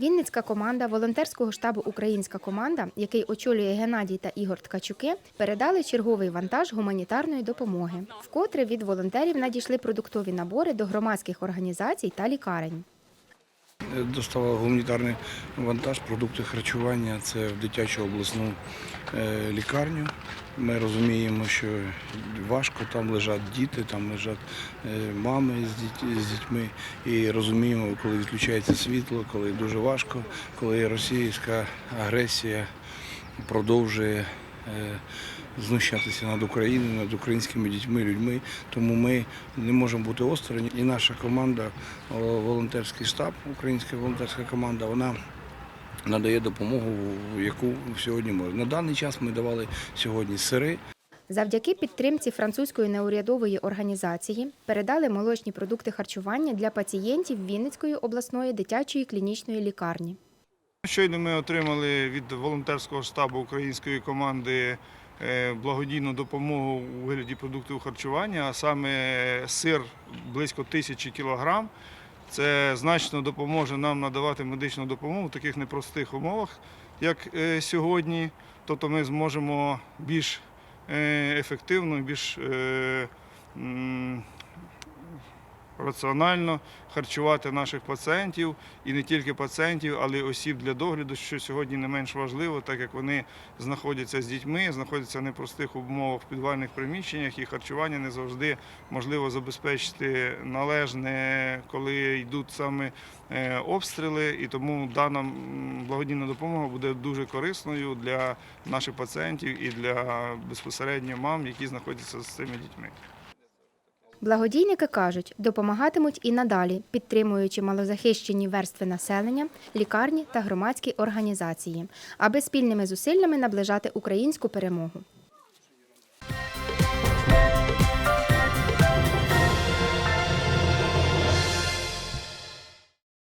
Вінницька команда волонтерського штабу Українська команда, який очолює Геннадій та Ігор Ткачуки, передали черговий вантаж гуманітарної допомоги. Вкотре від волонтерів надійшли продуктові набори до громадських організацій та лікарень. Доставав гуманітарний вантаж, продукти харчування. Це в дитячу обласну е, лікарню. Ми розуміємо, що важко, там лежать діти, там лежать е, мами з дітьми. І розуміємо, коли відключається світло, коли дуже важко, коли російська агресія продовжує знущатися над Україною, над українськими дітьми, людьми. Тому ми не можемо бути осторонь. І наша команда, волонтерський штаб, українська волонтерська команда, вона надає допомогу, яку сьогодні може. На даний час ми давали сьогодні сири, Завдяки підтримці французької неурядової організації передали молочні продукти харчування для пацієнтів Вінницької обласної дитячої клінічної лікарні. Щойно ми отримали від волонтерського штабу української команди е, благодійну допомогу у вигляді продуктів харчування, а саме сир близько тисячі кілограм. Це значно допоможе нам надавати медичну допомогу в таких непростих умовах, як е, сьогодні. Тобто ми зможемо більш е, ефективно, більш е, раціонально харчувати наших пацієнтів і не тільки пацієнтів, але й осіб для догляду, що сьогодні не менш важливо, так як вони знаходяться з дітьми, знаходяться в непростих умовах в підвальних приміщеннях, і харчування не завжди можливо забезпечити належне, коли йдуть саме е, обстріли. І тому дана благодійна допомога буде дуже корисною для наших пацієнтів і для безпосередньо мам, які знаходяться з цими дітьми. Благодійники кажуть, допомагатимуть і надалі, підтримуючи малозахищені верстви населення, лікарні та громадські організації, аби спільними зусиллями наближати українську перемогу.